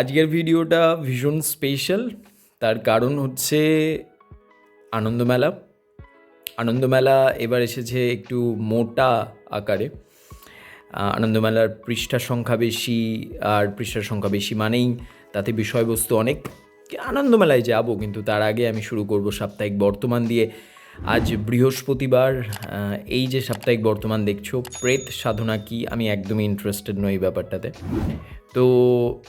আজকের ভিডিওটা ভীষণ স্পেশাল তার কারণ হচ্ছে আনন্দমেলা আনন্দমেলা এবার এসেছে একটু মোটা আকারে। আনন্দমেলার পৃষ্ঠা সংখ্যা বেশি, আর পৃষ্ঠার সংখ্যা বেশি মানেই তাতে বিষয়বস্তু অনেক। আনন্দমেলায় যাব, কিন্তু তার আগে আমি শুরু করব সাপ্তাহিক বর্তমান দিয়ে। আজ বৃহস্পতিবার এই যে সাপ্তাহিক বর্তমান দেখছ, প্রেত সাধনা কি? আমি একদমই ইন্টারেস্টেড নই ব্যাপারটাতে। তো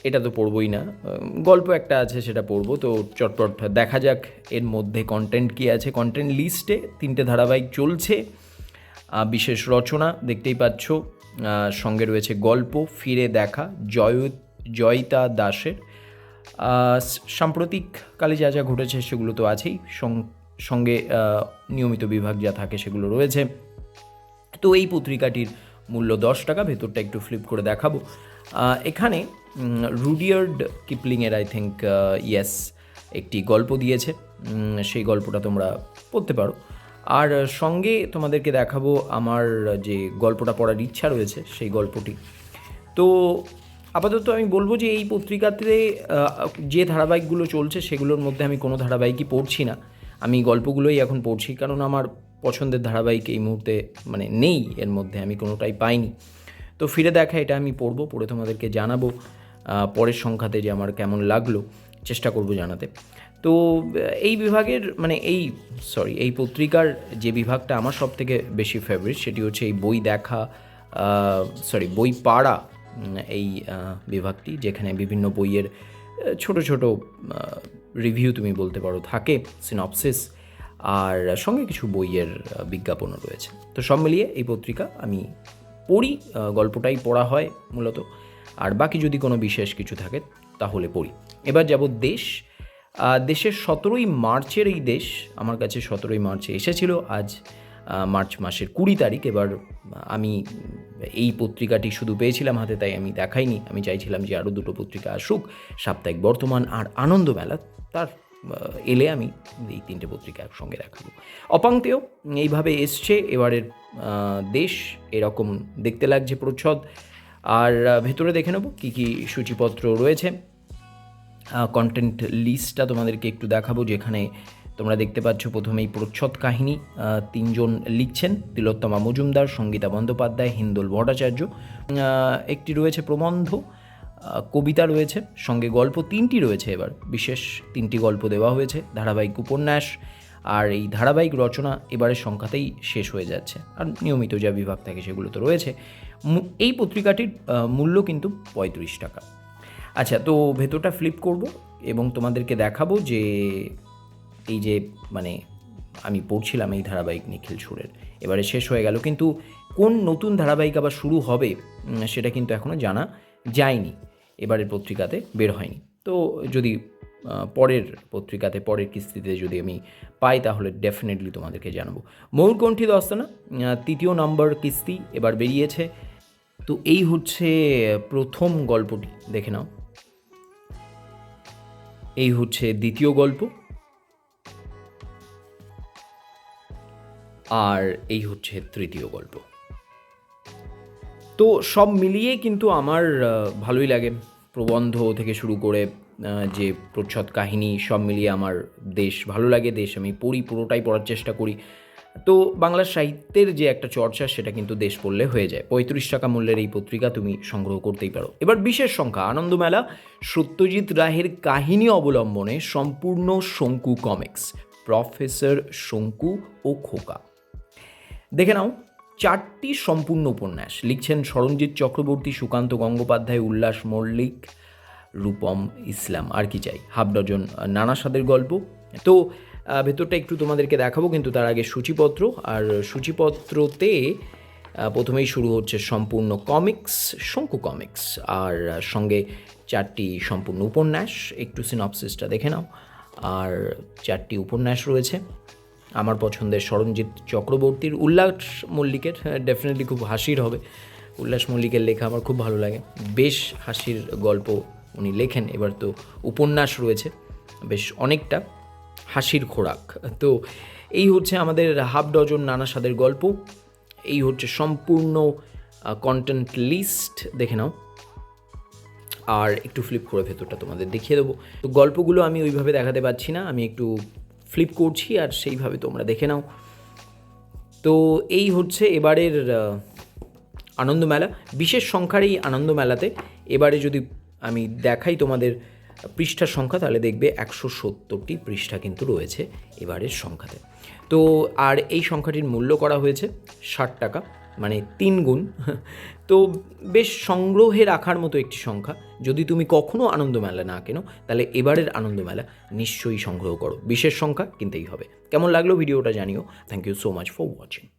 এটা তো পড়বই না। গল্প একটা আছে সেটা পড়ব, তো চটপট দেখা যাক এর মধ্যে কন্টেন্ট কী আছে। কন্টেন্ট লিস্টে তিনটে ধারাবাহিক চলছে বিশেষ রচনা দেখতেই পাচ্ছ সঙ্গে রয়েছে গল্প, ফিরে দেখা, জয়, জয়িতা দাসের। সাম্প্রতিককালে যা যা ঘটেছে সেগুলো তো আছেই সঙ্গে নিয়মিত বিভাগ যা থাকে সেগুলো রয়েছে। তো এই পত্রিকাটির মূল্য দশ টাকা, ভেতরটা একটু ফ্লিপ করে দেখাবো। এখানে রুডিয়ার্ড কিপলিংয়ের আই থিঙ্ক ইয়েস একটি গল্প দিয়েছে। সেই গল্পটা তোমরা পড়তে পারো। আর সঙ্গে তোমাদেরকে দেখাবো আমার যে গল্পটা পড়ার ইচ্ছা রয়েছে, সেই গল্পটি। তো আপাতত আমি বলব যে, এই পত্রিকাতে যে ধারাবাহিকগুলো চলছে, সেগুলোর মধ্যে আমি কোনো ধারাবাহিকই পড়ছি না। আমি গল্পগুলোই এখন পড়ছি, কারণ আমার পছন্দের ধারাবাহিক এই মুহূর্তে মানে নেই। এর মধ্যে আমি কোনোটাই পাইনি। তো ফিরে দেখা, এটা আমি পড়ব, পড়ে তোমাদেরকে জানাব পরের সংখ্যাতে যে আমার কেমন লাগল, চেষ্টা করব জানাতে। তো এই বিভাগের মানে এই সরি এই পত্রিকার যে বিভাগটা আমার সব থেকে বেশি ফেভারিট সেটি হচ্ছে এই বই দেখা সরি বই পাড়া এই বিভাগটি, যেখানে বিভিন্ন বইয়ের ছোট ছোট রিভিউ তুমি বলতে পারো, থাকে সিনপসিস আর সঙ্গে কিছু বইয়ের বিজ্ঞাপনও রয়েছে। তো সব মিলিয়ে এই পত্রিকা আমি পড়ি গল্পটাই পড়া হয় মূলত। আর বাকি যদি কোনো বিশেষ কিছু থাকে, তাহলে পড়ি। এবার যাব দেশ। দেশের সতেরোই মার্চের এই দেশ আমার কাছে সতেরোই মার্চে এসেছিল। আজ মার্চ মাসের কুড়ি তারিখ। এবার আমি এই পত্রিকাটি শুধু পেয়েছিলাম হাতে, তাই আমি দেখাইনি। আমি চাইছিলাম যে আরও দুটো পত্রিকা আসুক, সাপ্তাহিক বর্তমান আর আনন্দমেলা। তার এলে আমি এই তিনটে পত্রিকা একসঙ্গে দেখাবো। অপাঙ্ক্তেও এইভাবে এসছে, এবারের দেশ এরকম দেখতে লাগছে প্রচ্ছদ। আর ভেতরে দেখে নেব কী কী সূচিপত্র রয়েছে। কন্টেন্ট লিস্টটা তোমাদেরকে একটু দেখাবো, যেখানে তোমরা দেখতে পাচ্ছ প্রথমেই প্রচ্ছদ কাহিনী। তিনজন লিখছেন, তিলোত্তমা মজুমদার, সঙ্গীতা বন্দ্যোপাধ্যায়, হিন্দোল ভট্টাচার্য। একটি রয়েছে প্রবন্ধ। কবিতা রয়েছে, সঙ্গে গল্প তিনটি রয়েছে এবার। বিশেষ তিনটি গল্প দেওয়া হয়েছে, ধারাবাহিক উপন্যাস আর এই ধারাবাহিক রচনা এবারের সংখ্যাতেই শেষ হয়ে যাচ্ছে। আর নিয়মিত যা বিভাগ থাকে সেগুলো তো রয়েছে। এই পত্রিকাটির মূল্য কিন্তু পঁয়ত্রিশ টাকা। আচ্ছা তো ভেতরটা ফ্লিপ করব এবং তোমাদেরকে দেখাবো যে এই যে মানে আমি পড়ছিলাম এই ধারাবাহিক নিখিল সুরের। এবারে শেষ হয়ে গেল, কিন্তু কোন নতুন ধারাবাহিক আবার শুরু হবে সেটা কিন্তু এখনও জানা যায়নি। এবারের পত্রিকাতে বের হয়নি। তো যদি পরের পত্রিকাতে, পরের কিস্তিতে যদি আমি পাই, তাহলে ডেফিনেটলি তোমাদেরকে জানাব। ময়ূরকণ্ঠী দস্তানা তৃতীয় নম্বর কিস্তি এবার বেরিয়েছে। তো এই হচ্ছে প্রথম গল্পটি, দেখে নাও। এই হচ্ছে দ্বিতীয় গল্প। আর এই হচ্ছে তৃতীয় গল্প। তো সব মিলিয়ে কিন্তু আমার ভালোই লাগে প্রবন্ধ থেকে শুরু করে যে প্রচ্ছদ কাহিনী সব মিলিয়ে আমার দেশ ভালো লাগে, দেশ আমি পড়ি, পুরোটাই পড়ার চেষ্টা করি। তো বাংলা সাহিত্যের যে একটা চর্চা, সেটা কিন্তু দেশ পড়লে হয়ে যায়। পঁয়ত্রিশ টাকা মূল্যের এই পত্রিকা তুমি সংগ্রহ করতেই পারো। এবার বিশেষ সংখ্যা আনন্দমেলা সত্যজিৎ রায়ের কাহিনী অবলম্বনে সম্পূর্ণ শঙ্কু কমিক্স, প্রফেসর শঙ্কু ও খোকা। দেখে নাও। চারটি সম্পূর্ণ উপন্যাস। লিখছেন সরঞ্জিৎ চক্রবর্তী, সুকান্ত গঙ্গোপাধ্যায়, উল্লাস মল্লিক, রূপম ইসলাম। আর কি চাই? হাফ ডজন নানা স্বাদের গল্প। তো ভেতরটা একটু তোমাদেরকে দেখাবো, কিন্তু তার আগে সূচিপত্র। আর সূচিপত্রতে প্রথমেই শুরু হচ্ছে সম্পূর্ণ কমিক্স, শঙ্কু কমিক্স। আর সঙ্গে চারটি সম্পূর্ণ উপন্যাস। একটু সিনপসিসটা দেখে নাও। আর চারটি উপন্যাস রয়েছে। আমার পছন্দের সরঞ্জিৎ চক্রবর্তীর উল্লাস মল্লিকের ডেফিনেটলি খুব হাসির হবে। উল্লাস মল্লিকের লেখা আমার খুব ভালো লাগে। বেশ হাসির গল্প উনি লেখেন। এবার তো উপন্যাস রয়েছে, বেশ অনেকটা হাসির খোরাক। তো এই হচ্ছে আমাদের হাফ ডজন নানা স্বাদের গল্প। এই হচ্ছে সম্পূর্ণ কন্টেন্ট লিস্ট দেখে নাও। আর একটু ফ্লিপ করে ভেতরটা তোমাদের দেখিয়ে দেবো। তো গল্পগুলো আমি ওইভাবে দেখাতে পারছি না। আমি একটু ফ্লিপ করছি আর সেইভাবে তোমরা দেখে নাও। তো এই হচ্ছে এবারের আনন্দমেলা বিশেষ সংখ্যার এই আনন্দমেলাতে এবারে যদি আমি দেখাই তোমাদের পৃষ্ঠার সংখ্যা, তাহলে দেখবে একশো সত্তরটি পৃষ্ঠা কিন্তু রয়েছে এবারের সংখ্যাতে। তো আর এই সংখ্যাটির মূল্য করা হয়েছে ষাট টাকা। মানে তিন গুণ। তো বেশ সংগ্রহে রাখার মতো একটি সংখ্যা। যদি তুমি কখনও আনন্দমেলা না কেনো, তাহলে এবারের আনন্দমেলা নিশ্চয়ই সংগ্রহ করো। বিশেষ সংখ্যা কিনতেই হবে। কেমন লাগল ভিডিওটা জানিও। Thank you so much for watching